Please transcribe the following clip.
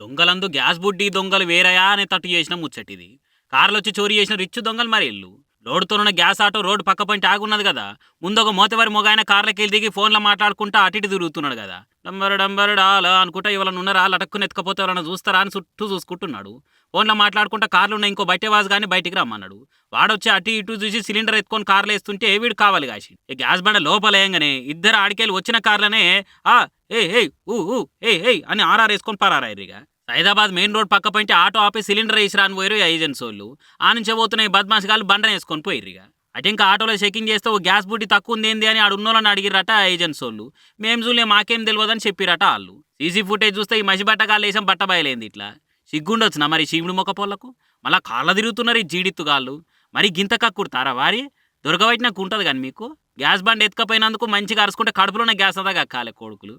దొంగలందు gas బుడ్డి దొంగలు వేరయా అనే తట్టు చేసిన ముచ్చటిది. కార్లు వచ్చి చోరీ చేసిన రిచ్ దొంగలు మరి ఇల్లు. లోడుతోనున్న గ్యాస్ ఆటో రోడ్డు పక్క పంటి ఆగున్నది కదా. ముందు ఒక మోతవారి మొగాయన కార్లకెళ్ళి దిగి ఫోన్లో మాట్లాడుకుంటా అటు తిరుగుతున్నాడు కదా. డంబరు డంబరు డాలా అనుకుంటా ఇవాళ ఉన్నారా? లటక్కుని ఎత్తుకపోతే ఎవరైనా చూస్తారా అని చుట్టూ చూసుకుంటున్నాడు. ఫోన్లో మాట్లాడుకుంటా కార్లు ఉన్న ఇంకో బయటవాజ్ కానీ బయటికి రమ్మన్నాడు. వాడొచ్చి అటు ఇటు చూసి సిలిండర్ ఎత్తుకొని కార్లు వేస్తుంటే వీడు కావాలి కాసి ఈ గ్యాస్ బండ లోపలేయంగానే ఇద్దరు ఆడికెళ్ళి వచ్చిన కార్లనే ఆ ఏ ఏ ఊ ఊ ఏ ఏ అని ఆర్ఆర్ వేసుకొని పరారాయిరిగా హైదరాబాద్ మెయిన్ రోడ్ పక్క పంటి ఆటో ఆపి సిలిండర్ వేసి రాని పోయారు ఈ వాళ్ళు. ఆ నుంచే పోతున్న ఈ బద్మాష్ గాలు బండని వేసుకొని పోయిర్రు ఇక అటు ఇంకా ఆటోలో చెకింగ్ చేస్తే ఓ గ్యాస్ బుడ్డి తక్కువ ఉంది ఏంది అని ఆడు ఉన్నోళ్ళని అడిగిరట ఏజెన్సీ వాళ్ళు. మేము చూలే మాకేం తెలియదని చెప్పిరట వాళ్ళు. సీసీ ఫుటేజ్ చూస్తే ఈ మసి బట్టగాళ్ళు వేసాం బట్ట బయలేంది ఇట్లా. సిగ్గుండొచ్చునా మరి చీముడు మొక్క పొలకు? మళ్ళా కాళ్ళ తిరుగుతున్నారు ఈ జీడిత్తుగాళ్ళు మరి గింత కక్కుడతారా వారి? దొరకబట్టినాకు ఉంటుంది కానీ మీకు? గ్యాస్ బండ్ ఎత్తుకపోయినందుకు మంచిగా అరుచుకుంటే కడుపులోనే గ్యాస్ అదా కక్కాలి కొడుకులు.